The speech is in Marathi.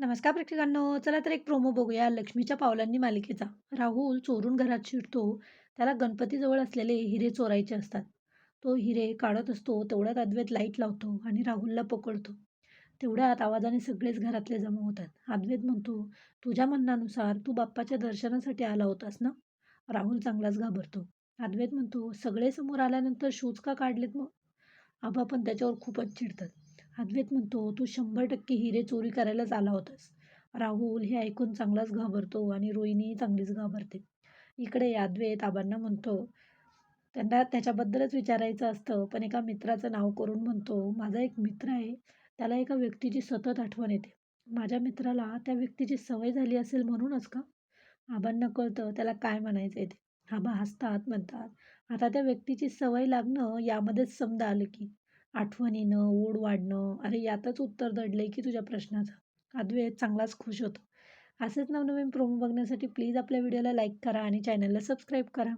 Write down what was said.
नमस्कार प्रेक्षकांनो. चला तर एक प्रोमो बघूया. लक्ष्मीच्या पावलांनी मालिकेचा. राहुल चोरून घरात शिरतो. त्याला गणपतीजवळ असलेले हिरे चोरायचे असतात. तो हिरे काढत असतो तेवढ्यात अद्वैत लाइट लावतो आणि राहुलला पकडतो. तेवढ्यात आवाजाने सगळेच घरातले जमा होतात. अद्वैत म्हणतो तुझ्या म्हणण्यानुसार तू बाप्पाच्या दर्शनासाठी आला होतास ना? राहुल चांगलाच घाबरतो. अद्वैत म्हणतो सगळे समोर आल्यानंतर शूज का काढलेत मग? आबा पण त्याच्यावर खूपच चिडतात. अद्वैत म्हणतो तू शंभर टक्के हिरे चोरी करायलाच आला होतास. राहुल हे ऐकून चांगलाच घाबरतो आणि रोहिणी चांगलीच घाबरते. इकडे अद्वैत आबांना म्हणतो. त्यांना त्याच्याबद्दलच विचारायचं असतं पण एका मित्राचं नाव करून म्हणतो माझा एक मित्र आहे त्याला एका व्यक्तीची सतत आठवण येते. माझ्या मित्राला त्या व्यक्तीची सवय झाली असेल म्हणूनच का? आबांना कळतं त्याला काय म्हणायचं आहे ते. आबा हसतात म्हणतात आता त्या व्यक्तीची सवय लागणं यामध्येच समजा आलं की आठवणीनं ओढ वाढणं अरे यातच उत्तर दडलं आहे की तुझ्या प्रश्नाचं. अद्वैत चांगलाच खुश होतो. असेच नवनवीन प्रोमो बघण्यासाठी प्लीज आपल्या व्हिडिओला लाईक करा आणि चॅनलला सबस्क्राईब करा.